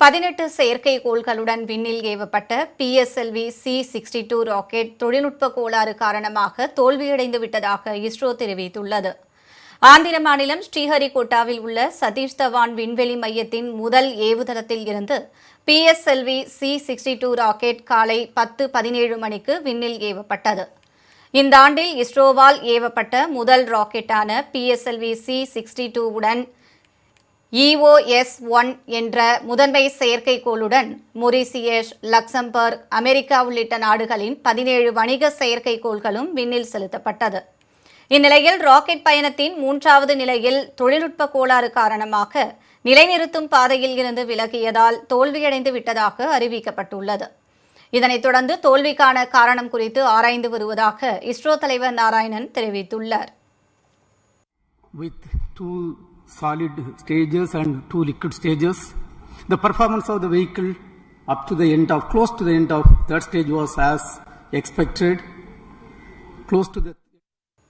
பதினெட்டு செயற்கைக்கோள்களுடன் விண்ணில் ஏவப்பட்ட PSLV C sixty two rocket தொழில்நுட்ப கோளாறு காரணமாக தோல்வியடைந்து விட்டதாக இஸ்ரோ தெரிவித்துள்ளது. ஆந்திர மாநிலம் ஸ்ரீஹரிகோட்டாவில் உள்ள சதீஷ் தவான் விண்வெளி மையத்தின் முதல் ஏவுதளத்தில் இருந்து PSLV C sixty two rocket காலை பத்து பதினேழு மணிக்கு விண்ணில் ஏவப்பட்டது. இந்த ஆண்டில் இஸ்ரோவால் ஏவப்பட்ட முதல் ராக்கெட்டான பிஎஸ்எல்வி சி சிக்ஸ்டி டூ உடன் இஓஎஸ் ஒன் என்ற முதன்மை செயற்கைக்கோளுடன் மொரிசியஸ் லக்சம்பர்க் அமெரிக்கா உள்ளிட்ட நாடுகளின் பதினேழு வணிக செயற்கைக்கோள்களும் விண்ணில் செலுத்தப்பட்டது. இந்நிலையில் ராக்கெட் பயணத்தின் மூன்றாவது நிலையில் தொழில்நுட்ப கோளாறு காரணமாக நிலைநிறுத்தும் பாதையில் இருந்து விலகியதால் தோல்வியடைந்து விட்டதாக அறிவிக்கப்பட்டுள்ளது. இதனைத் தொடர்ந்து தோல்விக்கான காரணம் குறித்து ஆராய்ந்து வருவதாக இஸ்ரோ தலைவர் நாராயணன் தெரிவித்துள்ளார். Solid stages and two liquid stages. The performance of the vehicle up to the end of, close to the end of third stage was as expected. Close to the